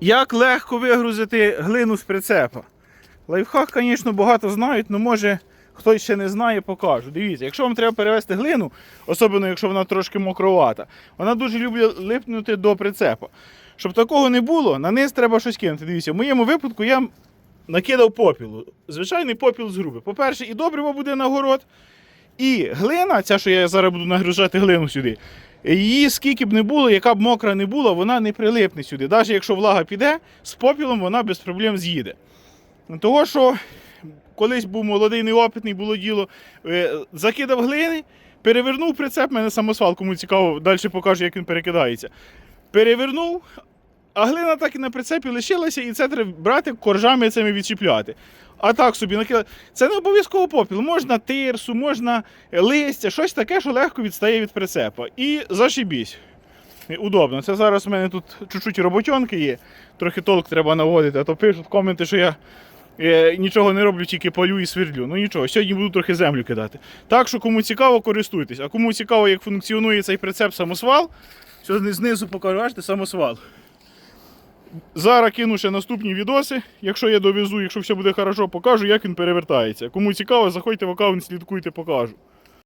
Як легко вигрузити глину з прицепа? Лайфхак, звісно, багато знають, але може хтось ще не знає, покажу. Дивіться, якщо вам треба перевезти глину, особливо якщо вона трошки мокровата, вона дуже любить липнути до прицепа. Щоб такого не було, на низ треба щось кинути. Дивіться, в моєму випадку я накидав попілу. Звичайний попіл з груби. По-перше, і добриво буде на город, і глина, ця, що я зараз буду нагружати глину сюди, її скільки б не було, яка б мокра не була, вона не прилипне сюди. Навіть якщо влага піде, з попілом вона без проблем з'їде. Того, що колись був молодий, неопитний, було діло, е, закидав глини, перевернув прицеп, мене самосвал, кому цікаво, далі покажу, як він перекидається. Перевернув, а глина так і на прицепі лишилася, і це треба брати коржами цими відчіпляти. А так собі накидати. Це не обов'язково попіл. Можна тирсу, можна листя, щось таке, що легко відстає від прицепа. І зашибісь. Удобно. Це зараз у мене тут чуть-чуть роботьонки є, трохи толк треба наводити, а то пишуть коменти, що я е, нічого не роблю, тільки палю і свердлю. Ну нічого, сьогодні буду трохи землю кидати. Так що кому цікаво, користуйтесь. А кому цікаво, як функціонує цей прицеп самосвал, сьогодні знизу покажу, бачите, самосвал. Зараз кину ще наступні відоси. Якщо я довезу, якщо все буде хорошо, покажу, як він перевертається. Кому цікаво, заходьте в аккаунт, слідкуйте, покажу.